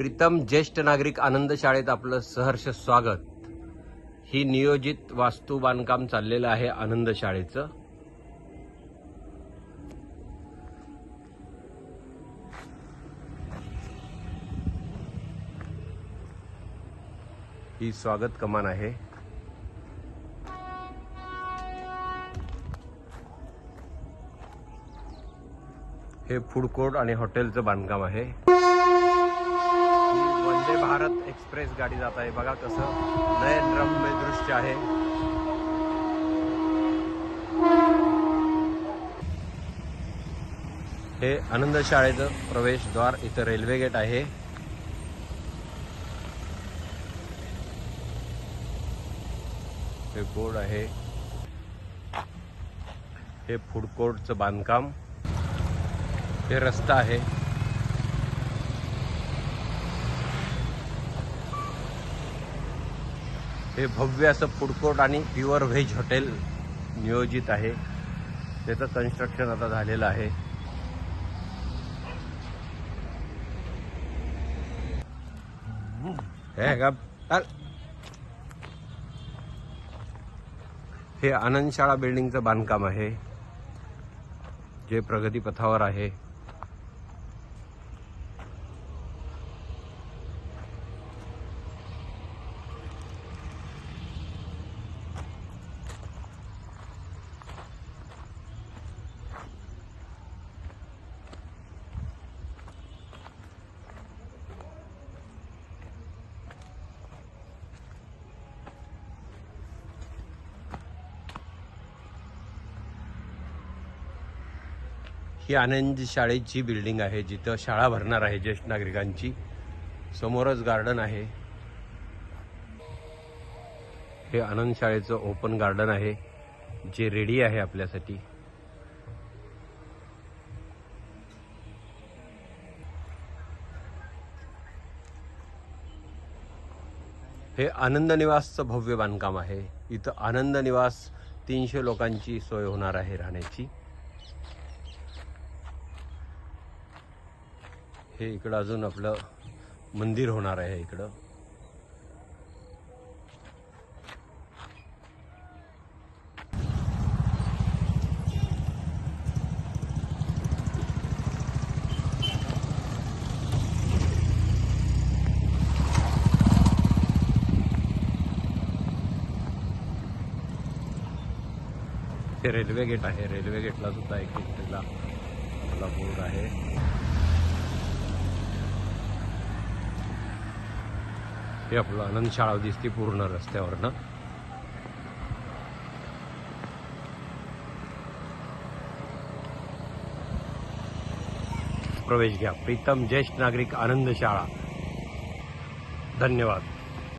प्रीतम ज्येष्ठ नागरिक आनंद शाळेत आपलं सहर्ष स्वागत. ही नियोजित वास्तू बांधकाम चाललेलं आहे आनंद शाळेचं. ही स्वागत कमान आहे. हे फूड कोर्ट आणि हॉटेलचं बांधकाम आहे. भारत एक्सप्रेस गाडी जात आहे. बघा कसं नयनरम्य दृश्य आहे. हे आनंद शाळेचं प्रवेशद्वार इथं रेल्वे गेट आहे. हे बोर्ड आहे. हे फूड कोर्टचं बांधकाम. हे रस्ता आहे. हे भव्य असं फूड कोर्ट आणि प्युअर व्हेज हॉटेल नियोजित आहे. त्याचं कन्स्ट्रक्शन आता झालेलं आहे. हे का? हे बिल्डिंगचं बांधकाम आहे. जे प्रगतीपथावर आहे. ही आनंद शाळेची बिल्डिंग आहे जिथं शाळा भरणार आहे ज्येष्ठ नागरिकांची. समोरच गार्डन आहे. हे आनंद शाळेचं ओपन गार्डन आहे जे रेडी आहे आपल्यासाठी. हे आनंद निवासचं भव्य बांधकाम आहे. इथं आनंद निवास तीनशे लोकांची सोय होणार आहे राहण्याची. हे इकडं अजून आपलं मंदिर होणार आहे इकडं. हे रेल्वे गेट आहे. रेल्वे गेटला सुद्धा एक आपला बोर्ड आहे. हे आपलं आनंद शाळा दिसते पूर्ण रस्त्यावरनं. प्रवेश घ्या. प्रीतम ज्येष्ठ नागरिक आनंद शाळा. धन्यवाद.